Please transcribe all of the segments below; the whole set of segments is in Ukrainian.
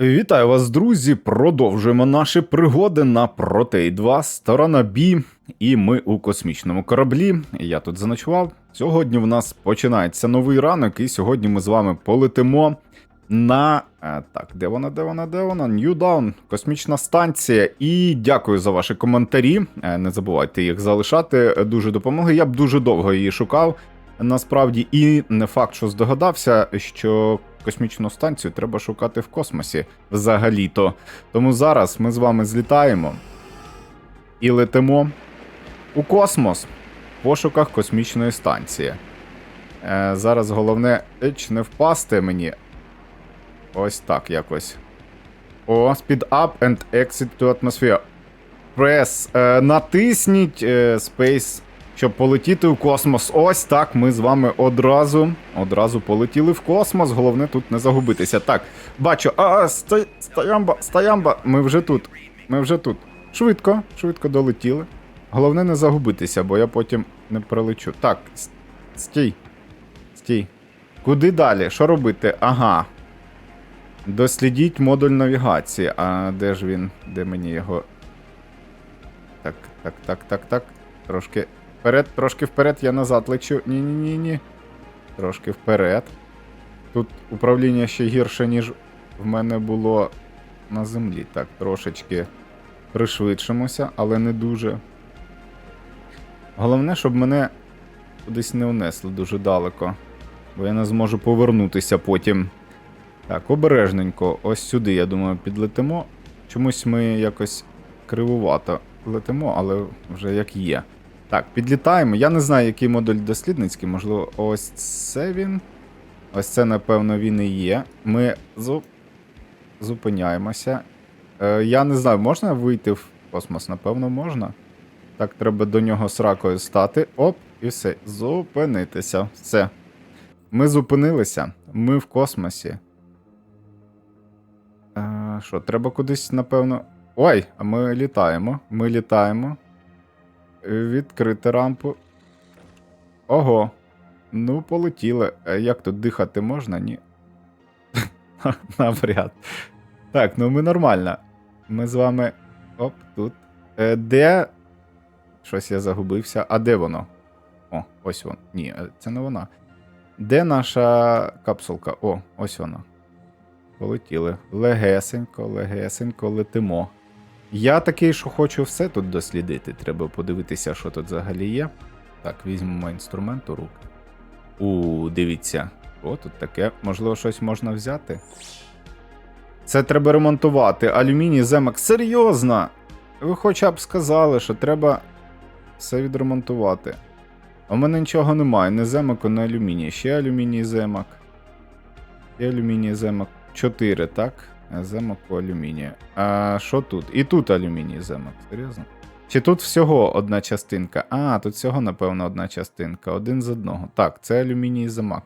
Вітаю вас, друзі! Продовжуємо наші пригоди на Протей 2, сторона Бі, і ми у космічному кораблі. Я тут заночував. Сьогодні в нас починається новий ранок, і сьогодні ми з вами полетимо на. е, Так, де вона, де вона, де вона? Dawn, космічна станція. І дякую за ваші коментарі. Е, Не забувайте їх залишати. е, Дуже допомогли. Я б дуже довго її шукав. Насправді, і не факт, що здогадався, що космічну станцію треба шукати в космосі взагалі-то. Тому зараз ми з вами злітаємо і летимо у космос в пошуках космічної станції. Е, зараз головне еч, не впасти мені. Ось так якось. О, speed up and exit to atmosphere. Press. Е, натисніть е, Space, щоб полетіти в космос. Ось так ми з вами одразу одразу полетіли в космос. Головне тут не загубитися. Так, бачу. А, стай, стоямба, стоямба. Ми вже тут. Ми вже тут. Швидко, швидко долетіли. Головне не загубитися, бо я потім не прилечу. Так, стій. Стій. Куди далі? Що робити? Ага. Дослідіть модуль навігації. А де ж він? Де мені його. Так, так, так, так, так. Трошки вперед, трошки вперед, я назад лечу. Ні-ні-ні-ні. Трошки вперед. Тут управління ще гірше, ніж в мене було на землі. Так, трошечки пришвидшимося, але не дуже. Головне, щоб мене кудись не унесли дуже далеко. Бо я не зможу повернутися потім. Так, обережненько, ось сюди, я думаю, підлетимо. Чомусь ми якось кривувато летимо, але вже як є. Так, підлітаємо. Я не знаю, який модуль дослідницький, можливо, ось це він. Ось це, напевно, він і є. Ми зу... зупиняємося. Е, я не знаю, можна вийти в космос? Напевно, можна. Так, треба до нього сракою стати. Оп, і все. Зупинитися. Все. Ми зупинилися. Ми в космосі. Е, Що, треба кудись, напевно. Ой, а ми літаємо. Ми літаємо. Відкрити рампу. Ого. Ну, полетіли. Е, Як тут дихати можна? Ні. Навряд. Так, ну ми нормально. Ми з вами. Оп, тут. Е, Де. Щось я загубився. А де воно? О, ось воно. Ні, е, це не вона. Де наша капсулка? О, ось вона. Полетіли. Легесенько, легесенько летимо. Я такий, що хочу все тут дослідити. Треба подивитися, що тут взагалі є. Так, візьмемо інструмент у руки. У, дивіться. О, тут таке. Можливо, щось можна взяти. Це треба ремонтувати. Алюміній, земок. Серйозно! Ви хоча б сказали, що треба все відремонтувати. В мене нічого немає, не земок, не алюміній. Ще алюміній земок. Ще алюміній земок. 4, так? Земок по алюмінію. А що тут? І тут алюміній земок, серйозно? Чи тут всього одна частинка? А, тут всього, напевно, одна частинка. Один з одного. Так, це алюміній замок.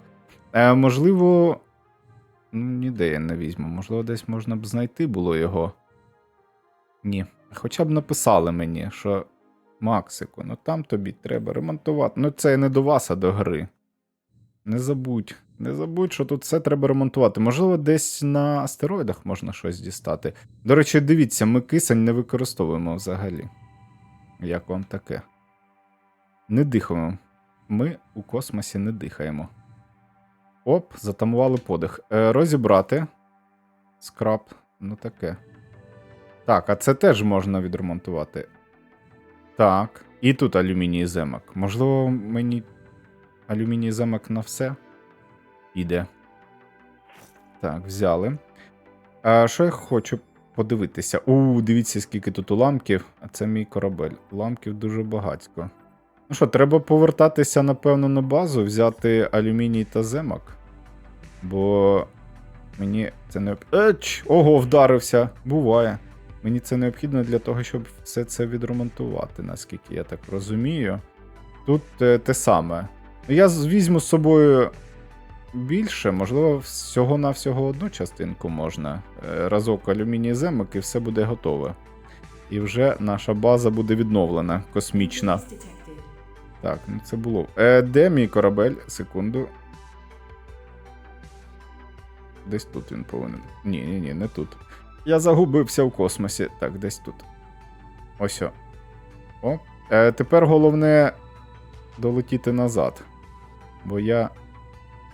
Е, можливо. Ну, ніде я не візьму. Можливо, десь можна б знайти було його. Ні. Хоча б написали мені, що Максику, ну там тобі треба ремонтувати. Ну, це не до вас, а до гри. Не забудь. Не забудь, що тут все треба ремонтувати. Можливо, десь на астероїдах можна щось дістати. До речі, дивіться, ми кисень не використовуємо взагалі. Як вам таке? Не дихаємо. Ми у космосі не дихаємо. Оп, затамували подих. Е, розібрати. Скраб. Ну таке. Так, а це теж можна відремонтувати. Так. І тут алюміній земок. Можливо, мені алюміній замок на все. Іде. Так, взяли. А що я хочу подивитися? У, дивіться, скільки тут уламків. А це мій корабель. Уламків дуже багатько. Ну що, треба повертатися, напевно, на базу, взяти алюміній та земок. Бо мені це не. Еч! Ого, вдарився. Буває. Мені це необхідно для того, щоб все це відремонтувати, наскільки я так розумію. Тут е, те саме. Я візьму з собою більше, можливо, всього-навсього одну частинку можна. Е, Разок алюміній земок і все буде готове. І вже наша база буде відновлена, космічна. Так, ну це було. Е, де мій корабель? Секунду. Десь тут він повинен. Ні, ні, ні, не тут. Я загубився в космосі. Так, десь тут. Ось. о. О. Е, тепер головне долетіти назад. Бо я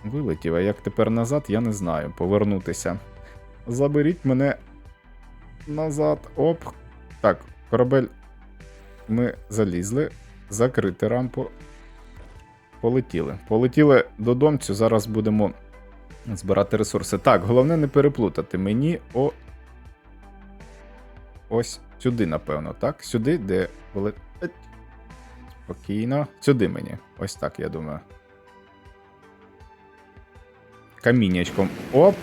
вилетів, а як тепер назад, я не знаю. Повернутися. Заберіть мене назад. Оп. Так, корабель. Ми залізли. Закрити рампу. Полетіли. Полетіли до домцю. Зараз будемо збирати ресурси. Так, головне не переплутати. Мені о. Ось сюди, напевно, так? Сюди, де. Спокійно. Сюди мені. Ось так, я думаю. Каміннячком. Оп.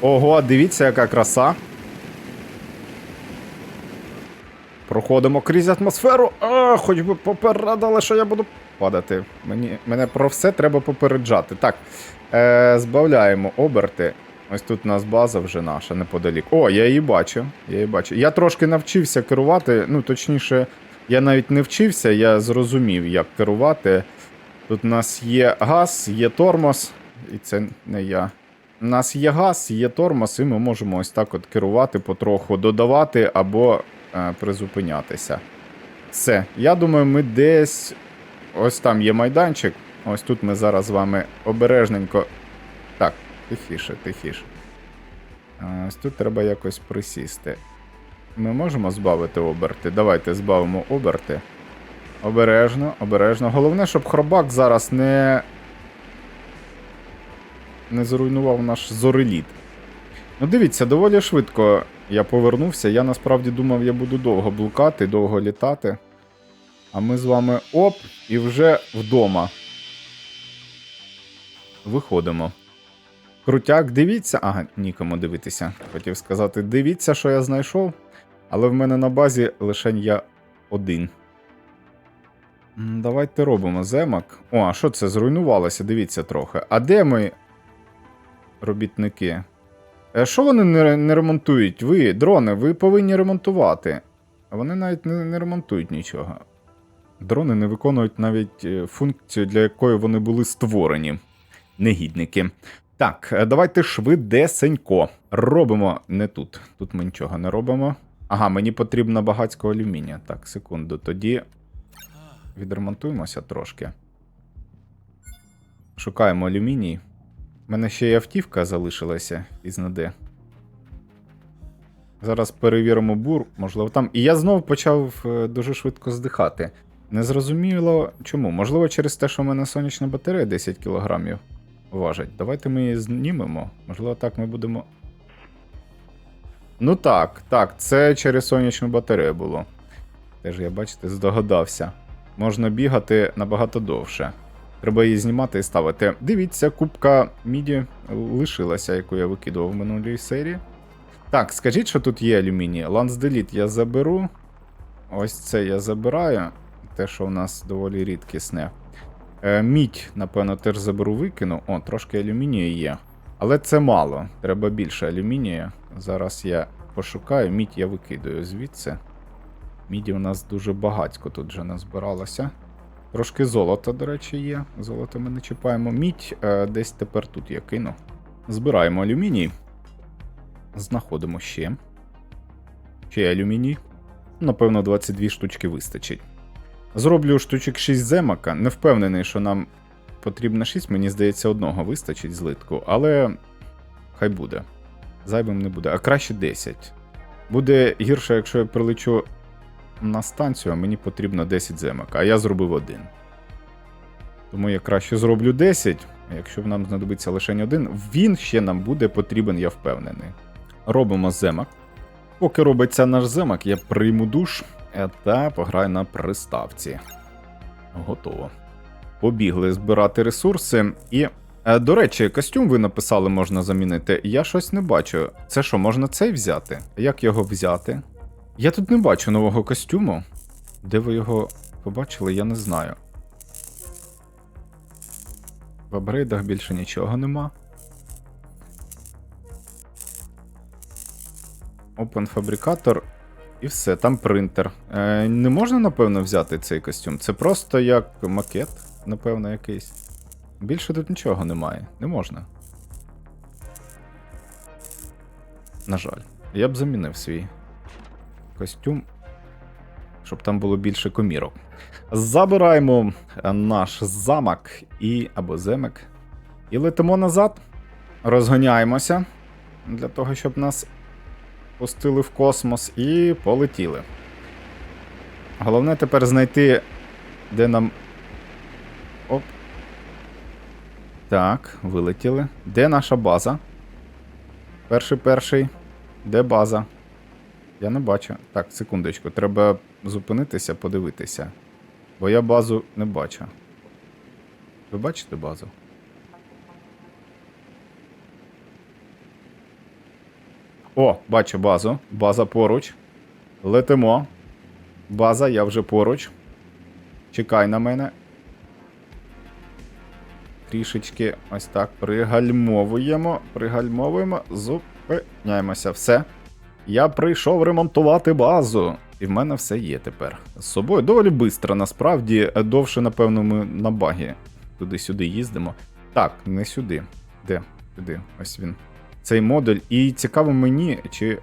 Ого, дивіться, яка краса. Проходимо крізь атмосферу. А, хоч би попередили, що я буду падати. Мені, мене про все треба попереджати. Так, е, збавляємо оберти. Ось тут у нас база вже наша неподалік. О, я її бачу. Я її бачу. Я трошки навчився керувати. Ну, точніше, я навіть не вчився, я зрозумів, як керувати. Тут у нас є газ, є тормоз, і це не я. У нас є газ, є тормоз, і ми можемо ось так от керувати потроху, додавати або е, призупинятися. Все. Я думаю, ми десь. Ось там є майданчик. Ось тут ми зараз з вами обережненько. Так, тихіше, тихіше. Ось тут треба якось присісти. Ми можемо збавити оберти? Давайте збавимо оберти. Обережно, обережно. Головне, щоб хробак зараз не. Не зруйнував наш зореліт. Ну, дивіться, доволі швидко я повернувся. Я насправді думав, я буду довго блукати, довго літати. А ми з вами оп, і вже вдома. Виходимо. Крутяк, дивіться. Ага, нікому дивитися. Хотів сказати, дивіться, що я знайшов. Але в мене на базі лише я один. Давайте робимо земак. О, а що це? Зруйнувалося, дивіться трохи. А де ми, робітники? Е, Що вони не, не ремонтують? Ви, дрони, ви повинні ремонтувати. А вони навіть не, не ремонтують нічого. Дрони не виконують навіть е, функцію, для якої вони були створені. Негідники. Так, е, давайте швидесенько. Робимо не тут. Тут ми нічого не робимо. Ага, мені потрібно багатського алюмінія. Так, секунду. Тоді відремонтуємося трошки. Шукаємо алюміній. У мене ще й автівка залишилася із НД. Зараз перевіримо бур, можливо, там. І я знов почав е, дуже швидко здихати. Незрозуміло чому. Можливо, через те, що в мене сонячна батарея 10 кг важить. Давайте ми її знімемо. Можливо, так ми будемо. Ну так, так, це через сонячну батарею було. Теж я, бачите, здогадався. Можна бігати набагато довше. Треба її знімати і ставити. Дивіться, кубка міді лишилася, яку я викидував в минулій серії. Так, скажіть, що тут є алюміній. Лансделіт я заберу. Ось це я забираю. Те, що у нас доволі рідкісне. Е, мідь, напевно, теж заберу викину. О, трошки алюмінію є. Але це мало. Треба більше алюмінію. Зараз я пошукаю. Мідь я викидаю звідси. Міді у нас дуже багатько тут вже назбиралося. Трошки золота, до речі, є. Золото ми не чіпаємо. Мідь е, десь тепер тут я кину. Збираємо алюміній. Знаходимо ще. Ще алюміній. Напевно, 22 штучки вистачить. Зроблю штучок 6 земака. Не впевнений, що нам потрібно 6, мені здається, одного вистачить злитку, але хай буде. Зайвим не буде. А краще 10. Буде гірше, якщо я прилечу на станцію, а мені потрібно 10 земок, а я зробив один. Тому я краще зроблю 10, а якщо нам знадобиться лише один, він ще нам буде потрібен, я впевнений. Робимо земок. Поки робиться наш земок, я прийму душ е, та пограю на приставці. Готово. Побігли збирати ресурси. І, е, до речі, костюм ви написали, можна замінити. Я щось не бачу. Це що, можна цей взяти? Як його взяти? Я тут не бачу нового костюму. Де ви його побачили, я не знаю. В апгрейдах більше нічого нема. Open фабрикатор. І все, там принтер. Е, не можна, напевно, взяти цей костюм. Це просто як макет, напевно, якийсь. Більше тут нічого немає. Не можна. На жаль. Я б замінив свій костюм, щоб там було більше комірок. Забираємо е, наш замок і або земек. І летимо назад. Розганяємося для того, щоб нас пустили в космос і полетіли. Головне тепер знайти, де нам. Оп. Так, вилетіли. Де наша база? Перший перший. Де база? Я не бачу. Так, секундочку, треба зупинитися, подивитися. Бо я базу не бачу. Ви бачите базу? О, бачу базу. База поруч. Летимо. База, я вже поруч. Чекай на мене. Трішечки ось так пригальмовуємо. Пригальмовуємо, зупиняємося. Все. Я прийшов ремонтувати базу. І в мене все є тепер. З собою доволі швидко, насправді. Довше, напевно, ми на багі туди-сюди їздимо. Так, не сюди. Де? Сюди. Ось він. Цей модуль. І цікаво мені, чи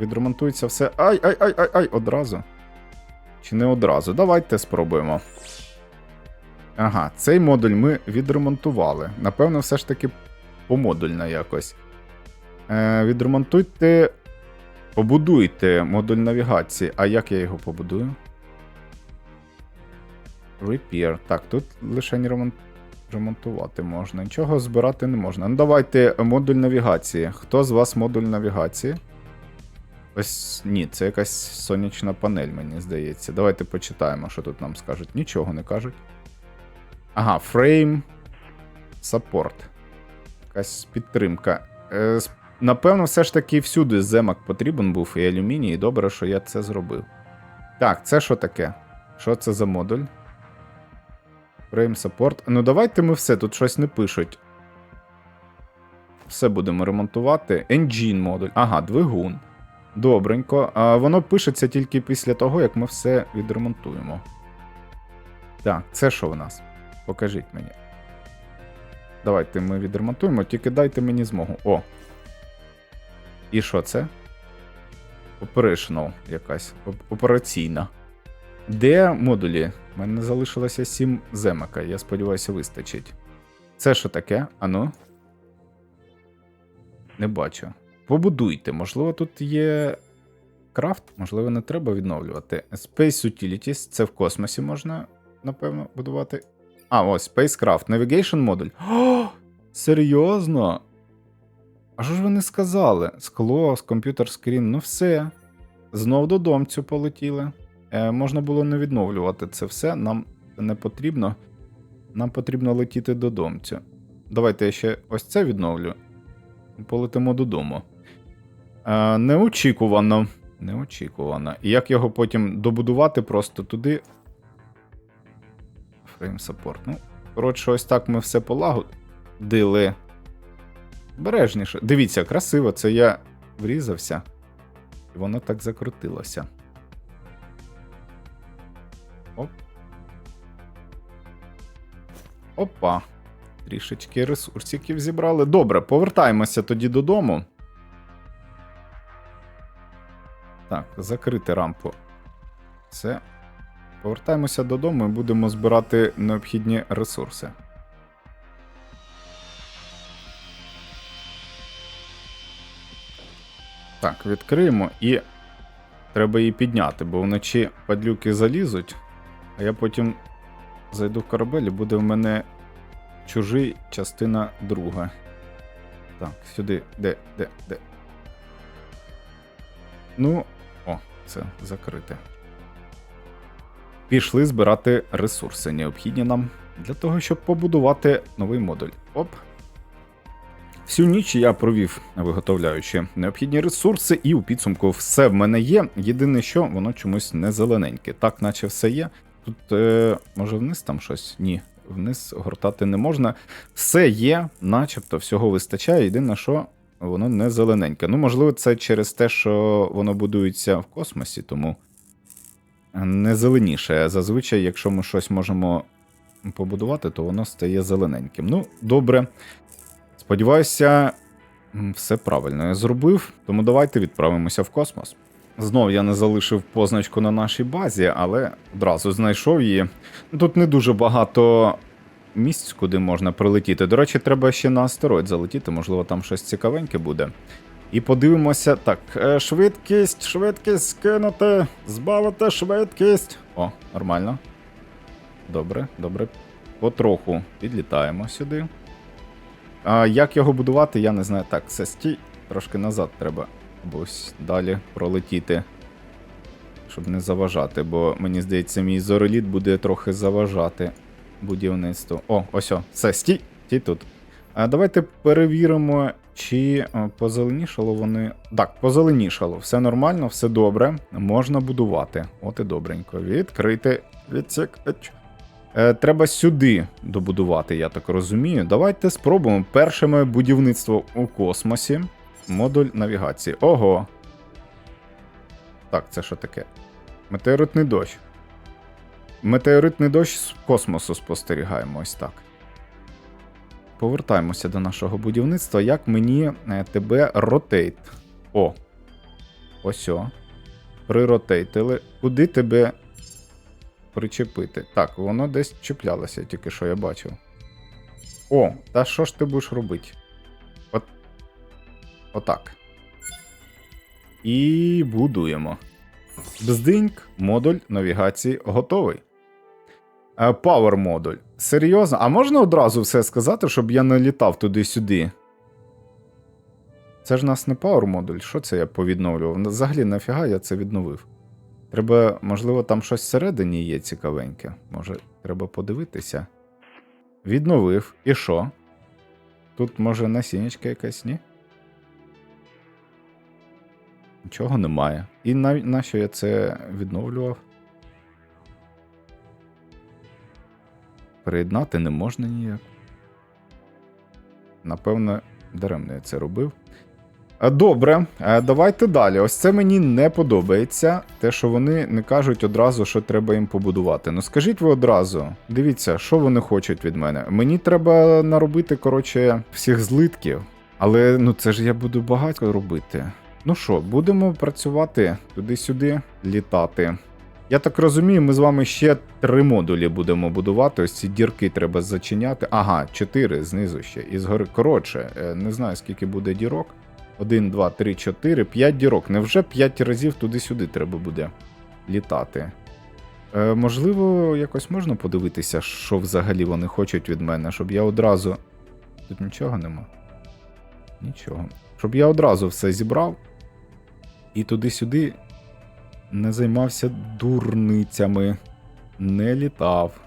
відремонтується все. Ай, ай, ай, ай, ай, одразу. Чи не одразу? Давайте спробуємо. Ага, цей модуль ми відремонтували. Напевно, все ж таки помодульно якось. Е, відремонтуйте. Побудуйте модуль навігації. А як я його побудую? Repair. Так, тут лише ремонт... ремонтувати можна. Нічого збирати не можна. Ну, давайте модуль навігації. Хто з вас модуль навігації? Ось ні, це якась сонячна панель, мені здається. Давайте почитаємо, що тут нам скажуть. Нічого не кажуть. Ага, фрейм. Саппорт. Якась підтримка. Е, напевно, все ж таки всюди земак потрібен був і алюміній, і добре, що я це зробив. Так, це що таке? Що це за модуль? Фрейм саппорт. Ну, давайте ми все, тут щось не пишуть. Все будемо ремонтувати. Engine модуль. Ага, двигун. Добренько. А воно пишеться тільки після того, як ми все відремонтуємо. Так, це що в нас? Покажіть мені. Давайте ми відремонтуємо, тільки дайте мені змогу. О. І що це? Operational якась. Операційна. Де модулі? У мене залишилося 7 земека, я сподіваюся, вистачить. Це що таке? Ану? Не бачу. Побудуйте, можливо, тут є крафт, можливо, не треба відновлювати. Space Utilities, це в космосі можна, напевно, будувати. А, ось, Spacecraft, Navigation модуль. О, серйозно? А що ж ви не сказали? Скло, комп'ютер скрін, ну все. Знов додомцю полетіли. Е, можна було не відновлювати це все, нам не потрібно. Нам потрібно летіти додомцю. Давайте я ще ось це відновлю. Полетимо додому. Е, неочікувано. Неочікувано. І як його потім добудувати просто туди. Frame support. Ну, коротше, ось так ми все полагодили. Бережніше. Дивіться, красиво, це я врізався. І воно так закрутилося. Оп. Опа. Трішечки ресурсиків зібрали. Добре, повертаємося тоді додому. Так, закрити рампу. Все. Повертаємося додому і будемо збирати необхідні ресурси. Так, відкриємо і треба її підняти, бо вночі падлюки залізуть, а я потім зайду в корабель і буде в мене чужий частина друга. Так, сюди, де, де, де. Ну, о, це закрите. Пішли збирати ресурси, необхідні нам для того, щоб побудувати новий модуль. Оп. Всю ніч я провів, виготовляючи необхідні ресурси, і у підсумку все в мене є. Єдине, що воно чомусь не зелененьке. Так, наче все є. Тут, е, може, вниз там щось? Ні, вниз гортати не можна. Все є, начебто, всього вистачає. Єдине, що воно не зелененьке. Ну, можливо, це через те, що воно будується в космосі, тому не зеленіше. Зазвичай, якщо ми щось можемо побудувати, то воно стає зелененьким. Ну, добре. Сподіваюся, Все правильно я зробив, тому давайте відправимося в космос. Знов я не залишив позначку на нашій базі, але одразу знайшов її. Тут не дуже багато місць, куди можна прилетіти. До речі, треба ще на астероїд залетіти, можливо, там щось цікавеньке буде. І подивимося. Так, е, швидкість, швидкість скинути, збавити швидкість. О, нормально. Добре, добре. Потроху підлітаємо сюди. А як його будувати, я не знаю. Так, це стій. Трошки назад треба. Ось далі пролетіти. Щоб не заважати, бо мені здається, мій зореліт буде трохи заважати будівництву. О, ось о, все, стій, стій тут. А давайте перевіримо, чи позеленішало вони. Так, позеленішало. Все нормально, все добре. Можна будувати. От і добренько. Відкрити. Відсік. Е, треба сюди добудувати, я так розумію. Давайте спробуємо. Перше моє будівництво у космосі. Модуль навігації. Ого. Так, це що таке? Метеоритний дощ. Метеоритний дощ з космосу спостерігаємо ось так. Повертаємося до нашого будівництва. Як мені е, тебе ротейт? О. Ось о. Приротейтили. Куди тебе причепити? Так, воно десь чіплялося, тільки що я бачив. О, та що ж ти будеш робити? От. Отак. І будуємо. Бздиньк, модуль навігації готовий. Е, Power модуль. Серйозно? А можна одразу все сказати, щоб я не літав туди-сюди? Це ж нас не Power модуль. Що це я повідновлював? Взагалі, нафіга я це відновив? Треба, можливо, там щось всередині є цікавеньке. Може, треба подивитися. Відновив. І що? Тут, може, насіннячка якась, ні? Нічого немає. І на, нащо я це відновлював? Приєднати не можна ніяк. Напевно, даремно я це робив. Е, Добре, е, давайте далі. Ось це мені не подобається. Те, що вони не кажуть одразу, що треба їм побудувати. Ну скажіть ви одразу, дивіться, що вони хочуть від мене. Мені треба наробити, коротше, всіх злитків. Але ну це ж я буду багато робити. Ну що, будемо працювати туди-сюди, літати. Я так розумію, ми з вами ще три модулі будемо будувати. Ось ці дірки треба зачиняти. Ага, чотири знизу ще. І згори. Коротше, е, не знаю, скільки буде дірок. Один, два, три, чотири, п'ять дірок. Невже п'ять разів туди-сюди треба буде літати? Е, можливо, якось можна подивитися, що взагалі вони хочуть від мене, щоб я одразу. Тут нічого нема. Нічого. Щоб я одразу все зібрав і туди-сюди не займався дурницями, не літав.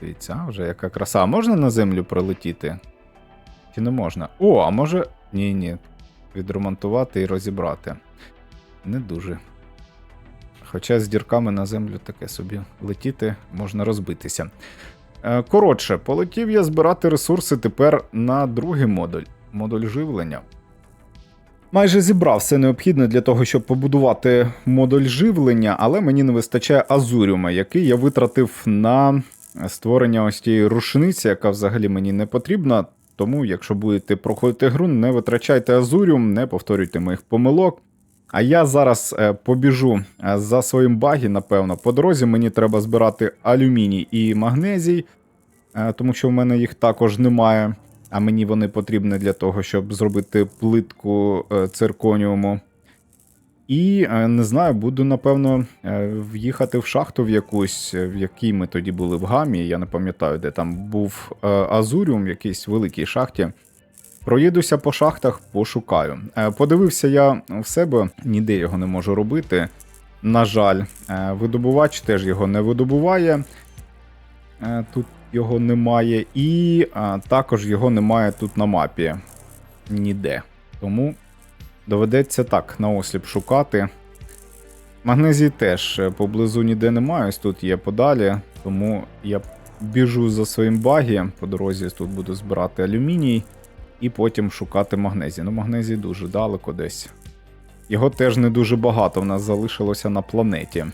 Дивіться, вже яка краса. А можна на землю прилетіти? Чи не можна? О, а може. Ні, ні. Відремонтувати і розібрати. Не дуже. Хоча з дірками на землю таке собі летіти можна розбитися. Е, Коротше, полетів я збирати ресурси тепер на другий модуль модуль живлення. Майже зібрав все необхідне для того, щоб побудувати модуль живлення, але мені не вистачає азуріума, який я витратив на створення ось тієї рушниці, яка взагалі мені не потрібна. Тому, якщо будете проходити гру, не витрачайте азуріум, не повторюйте моїх помилок. А я зараз е, побіжу е, за своїм багі, напевно. По дорозі мені треба збирати алюміній і магнезій, е, тому що в мене їх також немає. А мені вони потрібні для того, щоб зробити плитку цирконіуму. І е, не знаю, буду напевно е, в'їхати в шахту в якусь, е, в якій ми тоді були в гамі. Я не пам'ятаю, де там був азуріум, в якійсь великій шахті. Проїдуся по шахтах, пошукаю. Подивився я в себе, ніде його не можу робити. На жаль, видобувач теж його не видобуває. Тут його немає, і також його немає тут на мапі. Ніде. Тому доведеться так наосліп шукати. Магнезії теж е, поблизу ніде немає, ось тут є подалі, тому я біжу за своїм багі. По дорозі тут буду збирати алюміній і потім шукати магнезій. Ну, магнезій дуже далеко десь. Його теж не дуже багато в нас залишилося на планеті.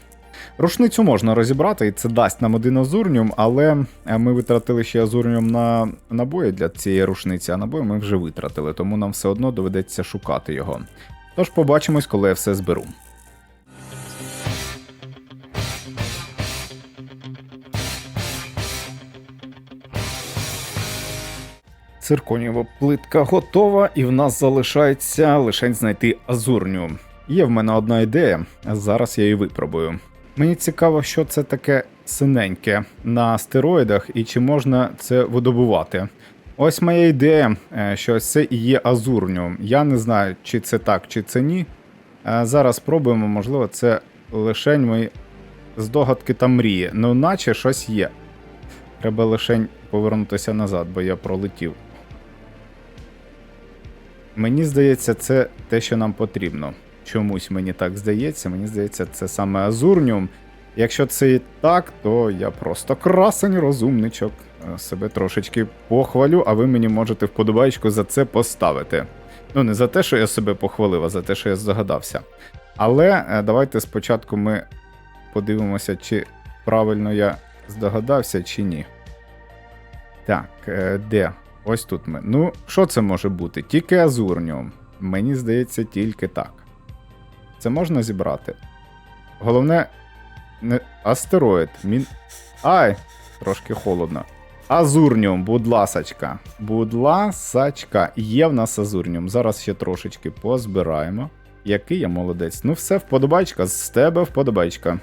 Рушницю можна розібрати, і це дасть нам один азурніум, але е, ми витратили ще азурніум на набої для цієї рушниці, а набої ми вже витратили, тому нам все одно доведеться шукати його. Тож побачимось, коли я все зберу. Цирконієва плитка готова, і в нас залишається лише знайти азурню. Є в мене одна ідея, зараз я її випробую. Мені цікаво, що це таке синеньке на стероїдах і чи можна це видобувати. Ось моя ідея, е, що це і є азурню. Я не знаю, чи це так, чи це ні. Е, Зараз спробуємо, можливо, це лишень мої здогадки та мрії. Ну, наче щось є. Треба лишень повернутися назад, бо я пролетів. Мені здається, це те, що нам потрібно. Чомусь мені так здається. Мені здається, це саме Азурніум. Якщо це і так, то я просто красень розумничок. Е, Себе трошечки похвалю, а ви мені можете вподобайку за це поставити. Ну, не за те, що я себе похвалив, а за те, що я здогадався. Але е, давайте спочатку ми подивимося, чи правильно я здогадався, чи ні. Так, е, де? Ось тут ми. Ну, що це може бути? Тільки Азурніум. Мені здається, тільки так. Це можна зібрати. Головне, не астероїд. Мін... Ай! Трошки холодно. Азурніум, будь ласочка. Будь ласочка. Є в нас азурніум. Зараз ще трошечки позбираємо. Який я молодець. Ну, все, вподобайка. З тебе вподобайка.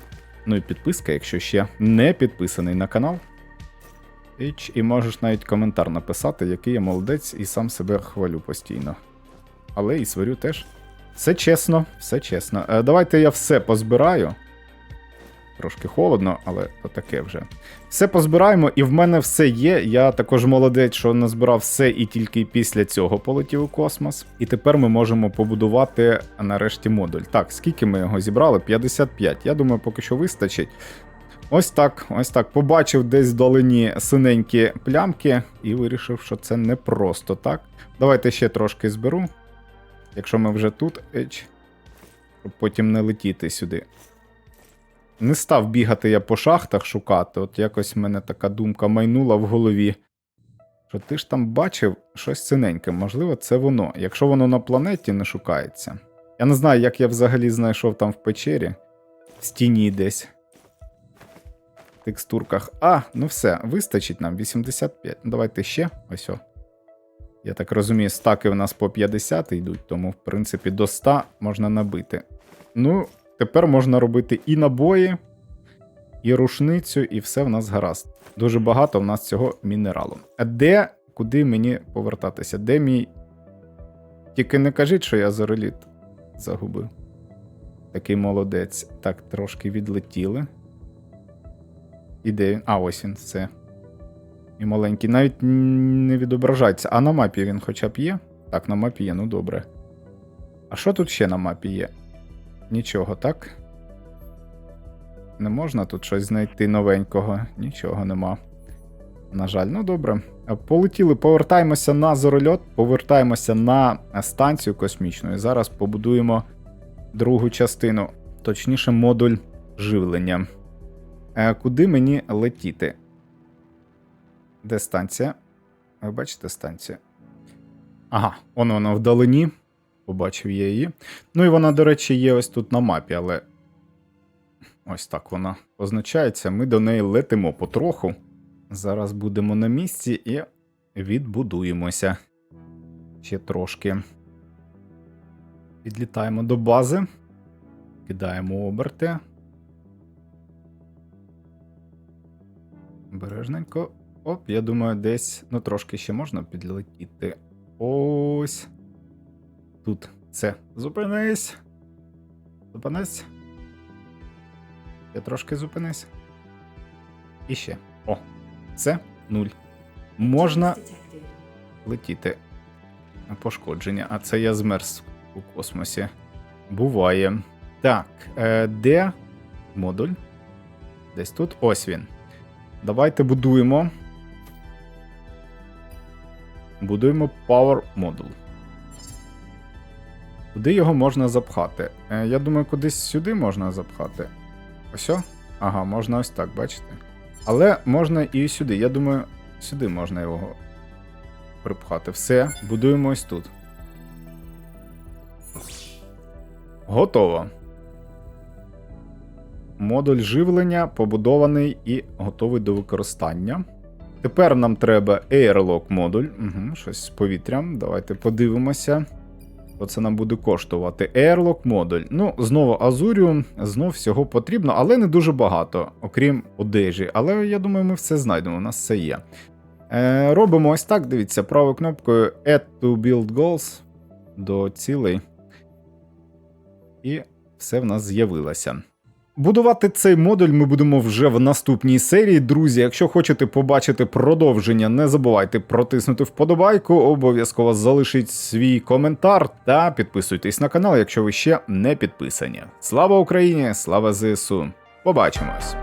Ну і підписка, якщо ще не підписаний на канал. І можеш навіть коментар написати, який я молодець, і сам себе хвалю постійно. Але і сварю теж. Все чесно, все чесно. Е, давайте я все позбираю. Трошки холодно, але таке вже. Все позбираємо, і в мене все є. Я також молодець, що назбирав все і тільки після цього полетів у космос. І тепер ми можемо побудувати нарешті модуль. Так, скільки ми його зібрали? 55. Я думаю, поки що вистачить. Ось так, ось так. Побачив десь вдалині синенькі плямки і вирішив, що це не просто так. Давайте ще трошки зберу. Якщо ми вже тут, еч, щоб потім не летіти сюди. Не став бігати я по шахтах шукати, от якось в мене така думка майнула в голові. Що ти ж там бачив щось синеньке, можливо, це воно. Якщо воно на планеті не шукається. Я не знаю, як я взагалі знайшов там в печері, в стіні десь. В текстурках. А, ну все, вистачить нам 85. Ну, давайте ще. Ось о. Я так розумію, стаки в нас по 50 йдуть, тому, в принципі, до 100 можна набити. Ну, тепер можна робити і набої, і рушницю, і все в нас гаразд. Дуже багато в нас цього мінералу. А де, куди мені повертатися? Де мій. Тільки не кажіть, що я зореліт загубив. Такий молодець. Так, трошки відлетіли. І де він? А, ось він, все. І маленький. Навіть не відображається. А на мапі він хоча б є? Так, на мапі є, ну добре. А що тут ще на мапі є? Нічого, так? Не можна тут щось знайти новенького. Нічого нема. На жаль, ну добре. Полетіли, повертаємося на зорольот, повертаємося на е, станцію космічну. І зараз побудуємо другу частину, точніше, модуль живлення. Е, Куди мені летіти? Де станція? Ви бачите станцію? Ага, воно вона вдалині. Побачив я її. Ну і вона, до речі, є ось тут на мапі, але ось так вона позначається. Ми до неї летимо потроху. Зараз будемо на місці і відбудуємося. Ще трошки. Підлітаємо до бази. Кидаємо оберти. Бережненько. Оп, я думаю, десь ну трошки ще можна підлетіти. Ось. Тут це. Зупинись. Зупинись. Я трошки зупинись. І ще. О, це нуль. Можна летіти. Пошкодження. А це я змерз у космосі. Буває. Так, е, де модуль? Десь тут. Ось він. Давайте будуємо. Будуємо Power модуль. Куди його можна запхати? Е, я думаю, кудись сюди можна запхати. Ось? Ага, можна ось так, бачите? Але можна і сюди. Я думаю, сюди можна його припхати. Все, будуємо ось тут. Готово. Модуль живлення побудований і готовий до використання. Тепер нам треба Airlock модуль. Угу, щось з повітрям. Давайте подивимося. Що це нам буде коштувати? Airlock модуль. Ну, знову Азуріум, знов всього потрібно, але не дуже багато, окрім одежі. Але я думаю, ми все знайдемо, у нас все є. Е, робимо ось так, дивіться, правою кнопкою Add to Build Goals до цілей. І все в нас з'явилося. Будувати цей модуль ми будемо вже в наступній серії. Друзі, якщо хочете побачити продовження, не забувайте протиснути вподобайку, обов'язково залишіть свій коментар та підписуйтесь на канал, якщо ви ще не підписані. Слава Україні! Слава ЗСУ! Побачимось!